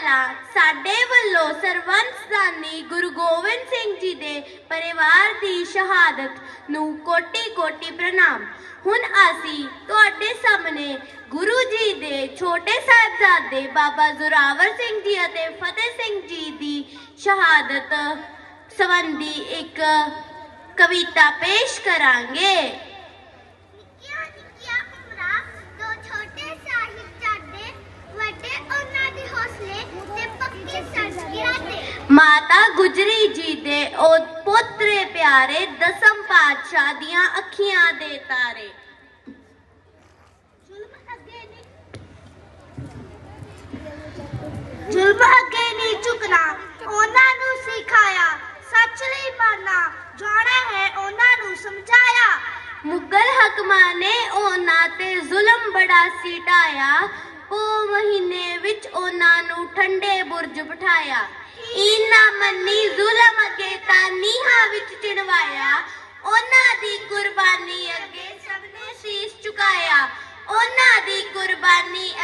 ਪਹਿਲਾਂ ਸਾਡੇ ਵੱਲੋਂ ਸਰਵੰਸ ਦਾਨੀ ਗੁਰੂ ਗੋਬਿੰਦ ਸਿੰਘ ਜੀ ਦੇ ਪਰਿਵਾਰ ਦੀ ਸ਼ਹਾਦਤ ਨੂੰ ਕੋਟੀ-ਕੋਟੀ ਪ੍ਰਣਾਮ। ਹੁਣ ਅਸੀਂ ਤੁਹਾਡੇ ਸਾਹਮਣੇ ਗੁਰੂ ਜੀ ਦੇ ਛੋਟੇ ਸਾਹਿਬਜ਼ਾਦੇ ਬਾਬਾ ਜ਼ੋਰਾਵਰ ਸਿੰਘ ਜੀ ਅਤੇ ਫਤਿਹ ਸਿੰਘ ਜੀ ਦੀ ਸ਼ਹਾਦਤ ਸੰਬੰਧੀ ਇੱਕ ਕਵਿਤਾ ਪੇਸ਼ ਕਰਾਂਗੇ ਨਿੱਕੀਆਂ ਨਿੱਕੀਆਂ ਉਮਰਾਂ ਦੋ ਛੋਟੇ ਸਾਹਿਬਜ਼ਾਦੇ ਵੱਡੇ ਉਹਨਾਂ ਦੇ ਹੌਸਲੇ ਤੇ ਪੱਕੇ ਸੰਸਕਾਰਾਂ ਦੇ ਮਾਤਾ ਗੁਜਰੀ ਜੀ ਦੇ ਉਹ ਪੁੱਤਰੇ ਪਿਆਰੇ ਦਸਮ ਪਾਤਸ਼ਾਹ ਦੀਆਂ ਅੱਖੀਆਂ ਦੇ ਤਾਰੇ। ਜ਼ੁਲਮ ਅੱਗੇ ਨਹੀਂ ਝੁਕਣਾ। ਉਹਨਾਂ ਨੂੰ ਸਿਖਾਇਆ, ਸੱਚ ਲਈ ਮਰਨਾ। ਜਾਣਾ ਹੈ ਉਹਨਾਂ ਨੂੰ ਸਮਝਾਇਆ। ਮੁਗਲ ਹਕਮਾਂ ਨੇ ਉਹਨਾਂ ਤੇ ਜ਼ੁਲਮ ਬੜਾ ਸਿਟਾਇਆ। ਉਹ ਮਹੀਨੇ ਵਿੱਚ ਉਹਨਾਂ ਨੂੰ ਠੰਡੇ ਬੁਰਜ ਬਿਠਾਇਆ। ਇਨਾ ਮੰਨੀ ਜ਼ੁਲਮ ਅਗੇ ਤਾਂ ਨੀਹਾਂ ਵਿੱਚ ਚਿਣਵਾਇਆ। ਉਹਨਾਂ ਦੀ ਕੁਰਬਾਨੀ ਅੱਗੇ ਸਭ ਨੇ ਸੀਸ ਝੁਕਾਇਆ। ਉਹਨਾਂ ਦੀ ਕੁਰਬਾਨੀ